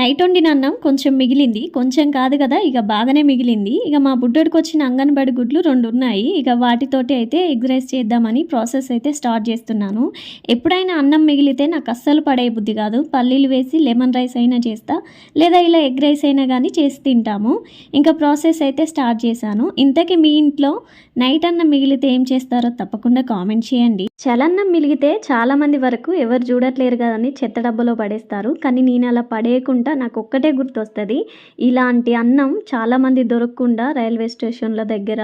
Night వండిన అన్నం కొంచెం మిగిలింది. కొంచెం కాదు కదా ఇక బాగానే మిగిలింది. ఇక మా బుడ్డోడికి వచ్చిన అంగన్వాడి గుడ్లు రెండు ఉన్నాయి. ఇక వాటితోటి అయితే ఎగ్ రైస్ చేద్దామని ప్రాసెస్ అయితే స్టార్ట్ చేస్తున్నాను. ఎప్పుడైనా అన్నం మిగిలితే నాకు అస్సలు పడే బుద్ధి కాదు. పల్లీలు వేసి లెమన్ రైస్ అయినా చేస్తా. లేదా ఇలా ఎగ్ రైస్ అయినా కానీ చేసి తింటాము. ఇంకా ప్రాసెస్ అయితే స్టార్ట్ చేశాను. ఇంతకీ మీ ఇంట్లో నైట్ అన్నం మిగిలితే ఏం చేస్తారో తప్పకుండా కామెంట్ చేయండి. చలన్నం మిగిలితే చాలామంది వరకు ఎవరు చూడట్లేరు కదని చెత్త డబ్బలో పడేస్తారు. కానీ నేను అలా పడేయకుండా నాకు ఒక్కటే గుర్తొస్తుంది. ఇలాంటి అన్నం చాలామంది దొరకకుండా రైల్వే స్టేషన్ల దగ్గర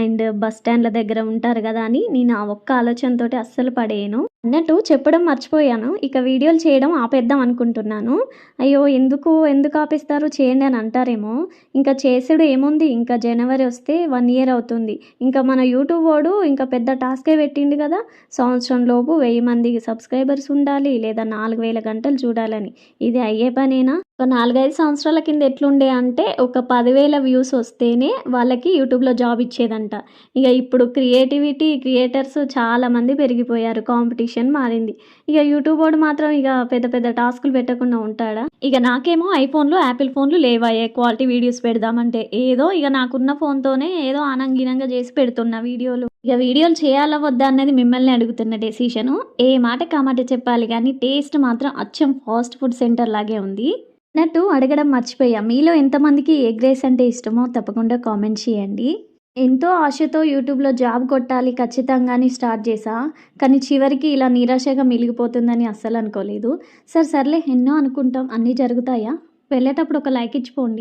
అండ్ బస్ స్టాండ్ల దగ్గర ఉంటారు కదా అని నేను ఆ ఒక్క ఆలోచనతోటి అస్సలు పడేయను. అన్నట్టు చెప్పడం మర్చిపోయాను. ఇక వీడియోలు చేయడం ఆపేద్దాం అనుకుంటున్నాను. అయ్యో ఎందుకు ఎందుకు ఆపేస్తారు? చేయండి అని అంటారేమో. ఇంకా చేసేడు ఏముంది? ఇంకా జనవరి వస్తే వన్ ఇయర్ అవుతుంది. ఇంకా మన యూట్యూబ్ వాడు ఇంకా పెద్ద టాస్కే పెట్టిండు కదా. సంవత్సరం లోపు వెయ్యి మంది సబ్స్క్రైబర్స్ ఉండాలి లేదా నాలుగు వేల గంటలు చూడాలని. ఇది అయ్యే పనేనా? ಅದನ್ನ ఒక నాలుగైదు సంవత్సరాల కింద ఎట్లుండే అంటే ఒక పదివేల వ్యూస్ వస్తేనే వాళ్ళకి యూట్యూబ్లో జాబ్ ఇచ్చేదంట. ఇక ఇప్పుడు క్రియేటివిటీ క్రియేటర్స్ చాలా మంది పెరిగిపోయారు కాంపిటీషన్ మారింది. ఇక యూట్యూబ్ వాడు మాత్రం ఇక పెద్ద పెద్ద టాస్కులు పెట్టకుండా ఉంటాడా? ఇక నాకేమో ఐఫోన్లు యాపిల్ ఫోన్లు లేవాయే క్వాలిటీ వీడియోస్ పెడదామంటే ఏదో ఇక నాకున్న ఫోన్తోనే ఏదో ఆనంగినంగా చేసి పెడుతున్నా వీడియోలు. ఇక వీడియోలు చేయాలా వద్దా అనేది మిమ్మల్ని అడుగుతున్న డెసిషను. ఏ మాట కామాట చెప్పాలి కానీ టేస్ట్ మాత్రం అచ్చం ఫాస్ట్ ఫుడ్ సెంటర్ లాగే ఉంది. అన్నట్టు అడగడం మర్చిపోయా. మీలో ఎంతమందికి ఎగ్ రైస్ అంటే ఇష్టమో తప్పకుండా కామెంట్ చేయండి. ఎంతో ఆశతో యూట్యూబ్లో జాబ్ కొట్టాలి ఖచ్చితంగానే స్టార్ట్ చేసా. కానీ చివరికి ఇలా నిరాశగా మిగిలిపోతుందని అస్సలు అనుకోలేదు. సార్ సర్లే ఎన్నో అనుకుంటాం. అన్నీ జరుగుతాయా? వెళ్ళేటప్పుడు ఒక లైక్ ఇచ్చిపోండి